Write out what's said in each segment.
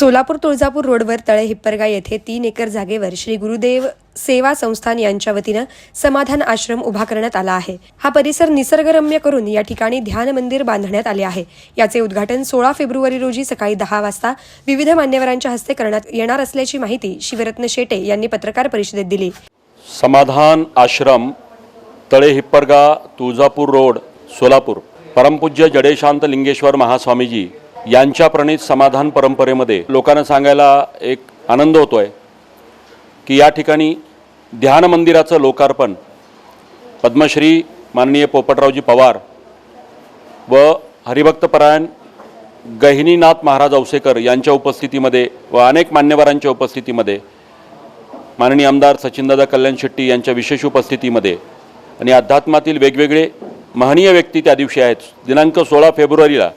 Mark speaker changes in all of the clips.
Speaker 1: सोलापूर तुळजापूर रोडवर तळे हिप्परगा येथे तीन एकर जागेवर श्री गुरुदेव सेवा संस्थान यांच्या वतीनं समाधान आश्रम उभा करण्यात आला आहे. हा परिसर निसर्गरम्य करून या ठिकाणी ध्यान मंदिर बांधण्यात आले आहे. याचे उद्घाटन सोळा फेब्रुवारी रोजी सकाळी दहा वाजता विविध मान्यवरांच्या हस्ते करण्यात येणार असल्याची माहिती शिवरत्न शेटे यांनी पत्रकार परिषदेत दिली.
Speaker 2: समाधान आश्रम तळे हिप्परगा तुळजापूर रोड सोलापूर. परमपूज्य जडेशांत लिंगेश्वर महास्वामीजी यांच्या प्रणित समाधान परंपरेमध्ये लोकांना सांगायला एक आनंद होतो आहे की या ठिकाणी ध्यान मंदिराचं लोकार्पण पद्मश्री माननीय पोपटरावजी पवार व हरिभक्तपरायण गहिनीनाथ महाराज औसेकर यांच्या उपस्थितीमध्ये व अनेक मान्यवरांच्या उपस्थितीमध्ये माननीय आमदार सचिनदादा कल्याण शेट्टी यांच्या विशेष उपस्थितीमध्ये आणि अध्यात्मातील वेगवेगळे महनीय व्यक्ती त्या दिवशी आहेत. दिनांक सोळा फेब्रुवारीला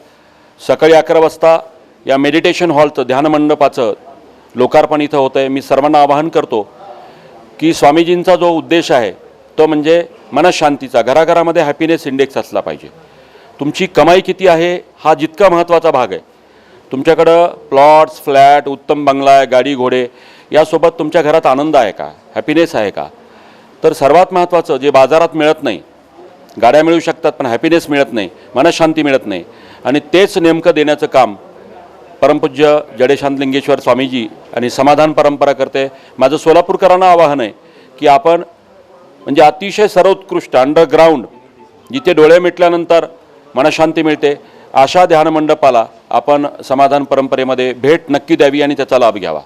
Speaker 2: सकाळी अकरा वाजता या मेडिटेशन हॉलचं ध्यानमंडपाचं लोकार्पण इथं होतं आहे मी सर्वांना आवाहन करतो की स्वामीजींचा जो उद्देश आहे तो म्हणजे मनशांतीचा घराघरामध्ये हॅपीनेस इंडेक्स असला पाहिजे. तुमची कमाई किती आहे हा जितका महत्त्वाचा भाग आहे. तुमच्याकडं प्लॉट्स फ्लॅट उत्तम बंगला आहे गाडी घोडे यासोबत तुमच्या घरात आनंद आहे का हॅपीनेस आहे का? तर सर्वात महत्त्वाचं जे बाजारात मिळत नाही गाड्या मिळू शकतात पण हॅपीनेस मिळत नाही मनशांती मिळत नाही आणि तेच नेमकं देण्याचं काम परमपूज्य जडेशांत लिंगेश्वर स्वामीजी आणि समाधान परंपरा करते. माझं सोलापूरकरांना आवाहन आहे की आपण म्हणजे अतिशय सर्वोत्कृष्ट अंडरग्राऊंड जिथे डोळे मिटल्यानंतर मनशांती मिळते अशा ध्यानमंडपाला आपण समाधान परंपरेमध्ये भेट नक्की द्यावी आणि त्याचा लाभ घ्यावा.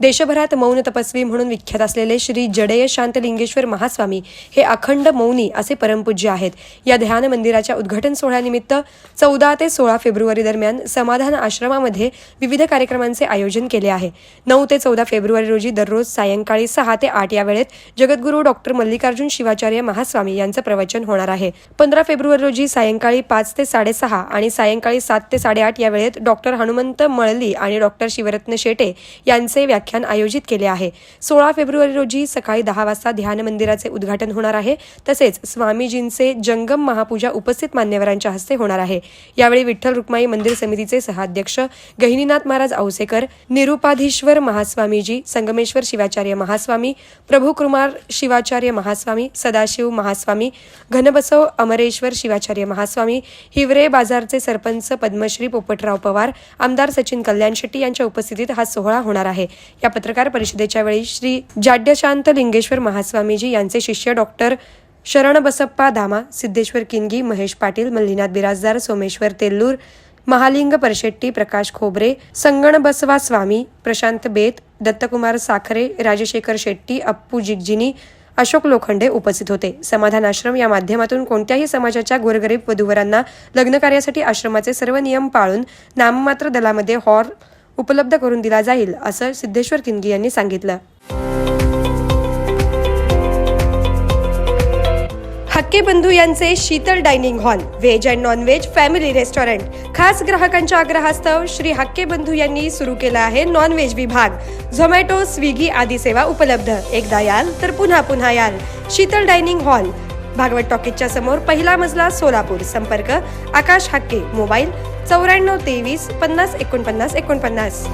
Speaker 1: देशभरात मौन तपस्वी म्हणून विख्यात असलेले श्री जडेय शांतलिंगेश्वर महास्वामी हे अखंड मौनी असे परमपूज्य आहेत. या ध्यान मंदिराच्या उद्घाटन सोहळ्यानिमित्त चौदा ते सोळा फेब्रुवारी दरम्यान समाधान आश्रमामध्ये विविध कार्यक्रमांचे आयोजन केले आहे. नऊ ते चौदा फेब्रुवारी रोजी दररोज सायंकाळी सहा ते आठ या वेळेत जगद्गुरू डॉक्टर मल्लिकार्जुन शिवाचार्य महास्वामी यांचं प्रवचन होणार आहे. पंधरा फेब्रुवारी रोजी सायंकाळी पाच ते साडेसहा आणि सायंकाळी सात ते साडेआठ या वेळेत डॉक्टर हनुमंत मळली आणि डॉक्टर शिवरत्न शेटे यांचे व्याख्यान आयोजित केले आहे. सोळा फेब्रुवारी रोजी सकाळी दहा वाजता ध्यान मंदिराचे उद्घाटन होणार आहे. तसेच स्वामीजींचे जंगम महापूजा उपस्थित मान्यवरांच्या हस्ते होणार आहे. यावेळी विठ्ठल रुक्माई मंदिर समितीचे सहाध्यक्ष गहिनीनाथ महाराज औसेकर निरुपाधीश्वर महास्वामीजी संगमेश्वर शिवाचार्य महास्वामी प्रभुकुमार शिवाचार्य महास्वामी सदाशिव महास्वामी घनबसव अमरेश्वर शिवाचार्य महास्वामी हिवरे बाजारचे सरपंच पद्मश्री पोपटराव पवार आमदार सचिन कल्याण शेट्टी यांच्या उपस्थितीत हा सोहळा होणार आहे. या पत्रकार परिषदेच्या वेळी श्री जाड्यशांत लिंगेश्वर महास्वामीजी यांचे शिष्य डॉक्टर शरण बसप्पा धामा सिद्धेश्वर किनगी महेश पाटील मल्लीनाथ बिराजदार सोमेश्वर तेल्लूर महालिंग परशेट्टी प्रकाश खोबरे संगण बसवा स्वामी प्रशांत बेत दत्तकुमार साखरे राजशेखर शेट्टी अप्पू जिगजिनी अशोक लोखंडे उपस्थित होते. समाधान आश्रम या माध्यमातून कोणत्याही समाजाच्या गोरगरीब वधूवरांना लग्न कार्यासाठी आश्रमाचे सर्व नियम पाळून नाममात्र दलामध्ये हॉर उपलब्ध करून दिला जाईल असं सिद्धेश्वर किनगी यांनी सांगितलं. हक्के बंधू यांचे Sheetal dining hall veg and non veg family restaurant. खास ग्राहकांच्या आग्रहास्तव श्री हक्के बंधू यांनी सुरू केला आहे नॉन व्हेज विभाग. झोमॅटो स्विगी आदी सेवा उपलब्ध. एकदा याल तर पुन्हा पुन्हा याल. शीतल डायनिंग हॉल भागवत टॉकीजच्या समोर पहिला मजला सोलापूर. संपर्क आकाश हक्के मोबाईल चौऱ्याण्णव तेवीस पन्नास एकोणपन्नास एकोणपन्नास.